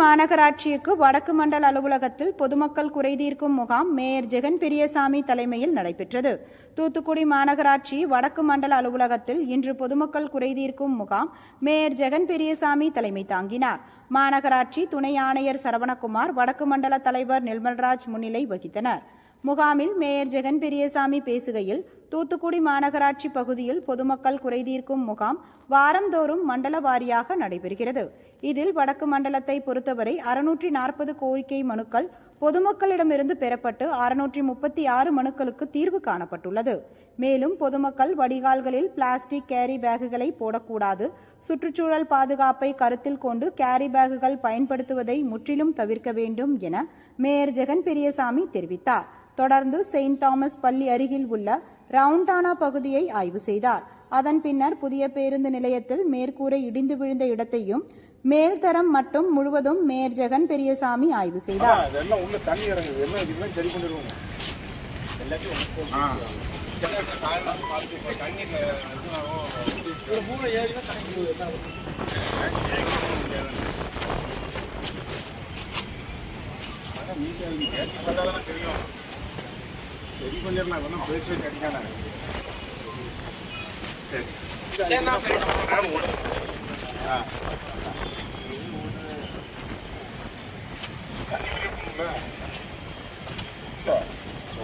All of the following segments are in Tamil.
மாநகராட்சிக்கு வடக்கு மண்டல அலுவலகத்தில் பொதுமக்கள் குறைதீர்க்கும் முகாம் மேயர் ஜெகன் பெரியசாமி தலைமையில் நடைபெற்றது. தூத்துக்குடி மாநகராட்சி வடக்கு மண்டல அலுவலகத்தில் இன்று பொதுமக்கள் குறைதீர்க்கும் முகாம் மேயர் ஜெகன் பெரியசாமி தலைமை தாங்கினார். மாநகராட்சி துணை ஆணையர் சரவணகுமார் வடக்கு மண்டல தலைவர் நிர்மல்ராஜ் முன்னிலை வகித்தனர். முகாமில் மேயர் ஜெகன் பெரியசாமி பேசுகையில் தூத்துக்குடி மாநகராட்சி பகுதியில் பொதுமக்கள் குறைதீர்க்கும் முகாம் வாரந்தோறும் மண்டல வாரியாக நடைபெறுகிறது. இதில் வடக்கு மண்டலத்தை பொறுத்தவரை அறுநூற்றி நாற்பது கோரிக்கை மனுக்கள் பொதுமக்களிடமிருந்து பெறப்பட்டு அறுநூற்றி முப்பத்தி ஆறு மனுக்களுக்கு தீர்வு காணப்பட்டுள்ளது. மேலும் பொதுமக்கள் வடிகால்களில் பிளாஸ்டிக் கேரி பேக்குகளை போடக்கூடாது. சுற்றுச்சூழல் பாதுகாப்பை கருத்தில் கொண்டு கேரி பேக்குகள் பயன்படுத்துவதை முற்றிலும் தவிர்க்க வேண்டும் என மேயர் ஜெகன் பெரியசாமி தெரிவித்தார். தொடர்ந்து செயின்ட் தாமஸ் பள்ளி அருகில் உள்ள ரவுண்டானா பகுதியை ஆய்வு செய்தார். அதன் பின்னர் புதிய பேருந்து நிலையத்தில் மேற்கூரை இடிந்து விழுந்த இடத்தையும் மேல்தரம் மட்டும் முழுவதும் மேயர் ஜெகன் பெரியசாமி ஆய்வு செய்தார். இதெல்லாம் உள்ள தண்ணி இறங்குது எல்லாம் இதுதான் சரி பண்ணிடுவோம் ஆ ஒரு சரி பேசவே கிடைக்காத சரி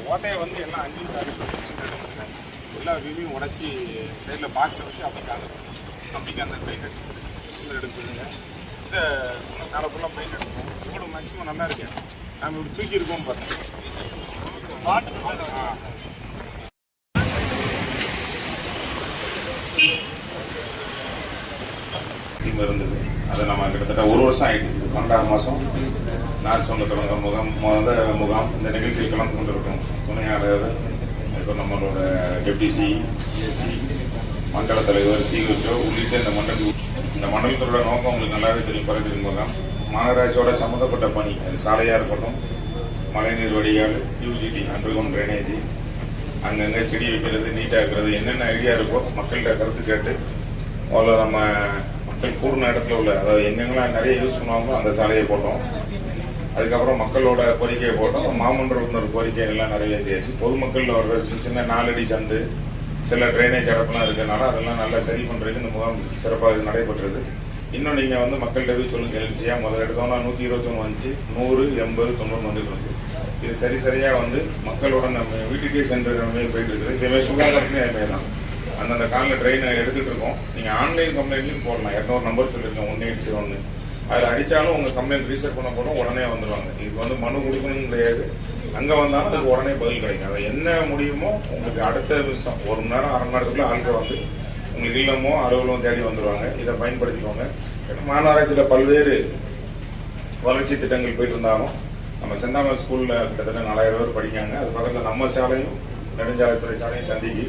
ஓட்டையை வந்து எல்லாம் அஞ்சு எல்லா வியூவையும் உடச்சி சைடில் பாக்ஸை வச்சு அப்படி அப்படிக்கு அந்த பெயிண்ட் அடிச்சு எடுத்துருங்க இந்த மேலே ஃபுல்லாக பெயிண்ட் எடுக்கணும் ரோடு மேக்ஸிமம் நல்லா இருக்கு நாங்கள் இப்படி தூக்கி இருக்கோம் பார்த்தேன் இருந்தது. அதை நம்ம கிட்டத்தட்ட ஒரு வருஷம் ஆயிட்டு இது பன்னெண்டாம் மாதம் நார் சொந்த தொடங்க முகாம் முத முகாம் இந்த நிகழ்ச்சியில் கலந்து கொண்டிருக்கோம் துணையாளர் இப்போ நம்மளோட டெப்டிசி ஏசி மண்டல தலைவர் சிஹெச்ஓ உள்ளிட்ட இந்த மண்டல இந்த மண்டலத்தோட நோக்கம் உங்களுக்கு நல்லாவே தெரியும் பரவி முகாம். மாநகராட்சியோட சம்மந்தப்பட்ட பணி அது சாலையாக இருக்கட்டும் மழைநீர் வடிகால் யூஜிடி அண்டர்கிரவுண்ட் ட்ரைனேஜ் அங்கங்கே செடி வைக்கிறது நீட்டாக இருக்கிறது. என்னென்ன ஐடியா இருக்கோ மக்கள்கிட்ட கருத்து கேட்டு முதல்ல நம்ம மக்கள் கூடின இடத்துல உள்ள அதாவது எங்கெங்கெல்லாம் நிறைய யூஸ் பண்ணுவாங்களோ அந்த சாலையை போட்டோம். அதுக்கப்புறம் மக்களோட கோரிக்கையை போட்டோம். மாமன்ற உறுப்பினர் கோரிக்கை எல்லாம் நிறைய இருந்துச்சு பொதுமக்கள் வர்ற சின்ன சின்ன நாலடி சந்து சில ட்ரைனேஜ் அடப்பெல்லாம் இருக்கிறனால அதெல்லாம் நல்லா சரி பண்ணுறதுக்கு இந்த முகாம் சிறப்பாக நடைபெற்றது. இன்னும் நீங்கள் வந்து மக்கள்கிட்ட போய் சொல்லுங்கள் எழுச்சியாக முதல்ல எடுத்தோம்னா நூற்றி இருபத்தொன்று வந்துச்சு. நூறு எண்பது தொண்ணூறு வந்துட்டு இருக்கு. சரி சரியாக வந்து மக்களோட நம்ம வீட்டுக்கே சென்ற நம்ம போயிட்டு இருக்குது. இதே சுகாதாரத்துலேயும் அதே தான். அந்தந்த காலில் ட்ரெயினை எடுத்துகிட்டு இருக்கோம். நீங்கள் ஆன்லைன் கம்ப்ளைண்ட்லையும் போடலாம். இரநூறு நம்பர் சொல்லியிருக்கோம் ஒன் எயிட் ஜீரோ ஒன்று அதில் அடித்தாலும் உங்கள் கம்ப்ளைண்ட் ரீசெட் பண்ண போதும் உடனே வந்துடுவாங்க இதுக்கு வந்து மனு கொடுக்கணும்னு கிடையாது. அங்கே வந்தாலும் அதுக்கு உடனே பதில் கிடைக்கும். அதை என்ன முடியுமோ உங்களுக்கு அடுத்த விஷயம் ஒரு மணி நேரம் அரை மணி நேரத்துக்குள்ள ஆட்கள் வந்து உங்களுக்கு இல்லமோ அலுவலகம் தேடி வந்துடுவாங்க இதை பயன்படுத்திக்கோங்க. ஏன்னா மாநகராட்சியில் பல்வேறு வளர்ச்சி திட்டங்கள் போயிட்டு இருந்தாலும் நம்ம செந்தாமல் ஸ்கூலில் கிட்டத்தட்ட நாலாயிரம் பேர் படிக்காங்க அது பக்கத்தில் நம்ம சாலையும் நெடுஞ்சாலைத்துறை சாலையும் சந்திக்கு.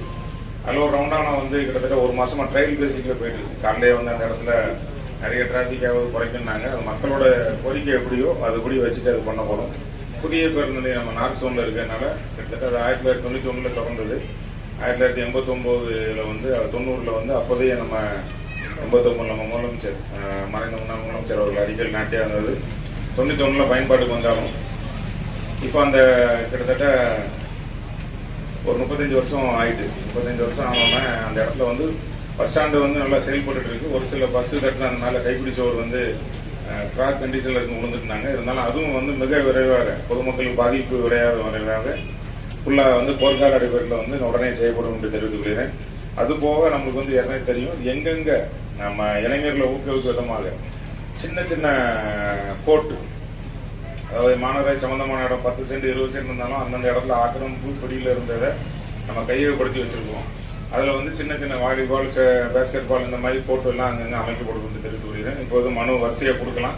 அதில் ஒரு ரவுண்டானா வந்து கிட்டத்தட்ட ஒரு மாசமா ட்ரையல் பேசிக்கில் போயிட்டு இருக்கு காலையிலே வந்து அந்த இடத்துல நிறைய டிராஃபிக்காவது குறைக்குன்னாங்க அது மக்களோட கோரிக்கை எப்படியோ அதுபடி வச்சுட்டு அது பண்ண போகிறோம் புதிய பேருந்து நிலையம் நம்ம நார்த் சோனில் இருக்கிறதுனால கிட்டத்தட்ட அது ஆயிரத்தி தொள்ளாயிரத்தி தொண்ணூற்றி ஒன்றில் திறந்தது ஆயிரத்தி தொள்ளாயிரத்தி எண்பத்தொம்போதில் வந்து தொண்ணூறில் வந்து அப்போதைய நம்ம எண்பத்தொம்பது நம்ம முதலமைச்சர் மறைந்த முன்னாள் முதலமைச்சர் அவர்கள் அடிக்கல் நாட்டியாக இருந்தது தொண்ணூற்றி ஒன்றில் பயன்பாட்டுக்கு வந்தாலும் இப்போ அந்த கிட்டத்தட்ட ஒரு முப்பத்தஞ்சு வருஷம் ஆயிட்டு முப்பத்தஞ்சு வருஷம் ஆகாமல் அந்த இடத்துல வந்து பஸ் ஸ்டாண்டு வந்து நல்லா செயல்பட்டு இருக்கு. ஒரு சில பஸ்ஸு கட்டினதுனால கைப்பிடிச்சவர் வந்து ட்ராக் கண்டிஷனில் இருந்து விழுந்துருந்தாங்க இருந்தாலும் அதுவும் வந்து மிக விரைவாக பொதுமக்களுக்கு பாதிப்பு விரையாத விரைவாக ஃபுல்லாக வந்து போர்க்கால அடிப்படையில் வந்து உடனே செய்யப்படும் என்று தெரிவித்துக் கொள்கிறேன். அது போக நம்மளுக்கு வந்து ஏற்கனவே தெரியும் எங்கெங்க நம்ம இளைஞர்களை ஊக்குவிக்க விதமாக சின்ன சின்ன கோர்ட்டு அதாவது மாநகராட்சி சம்மந்தமான இடம் பத்து சென்ட் இருபது சென்ட் இருந்தாலும் அந்தந்த இடத்துல ஆக்கிரமிப்பு பிடியில் இருந்ததை நம்ம கையகப்படுத்தி வச்சுருக்கோம். அதில் வந்து சின்ன சின்ன வாலிபால் பேஸ்கெட் பால் இந்த மாதிரி போட்டு எல்லாம் அங்கங்கே அமைக்கப்படும் என்று தெரிவித்து கொள்கிறேன் இப்போது மனு வரிசையாக கொடுக்கலாம்.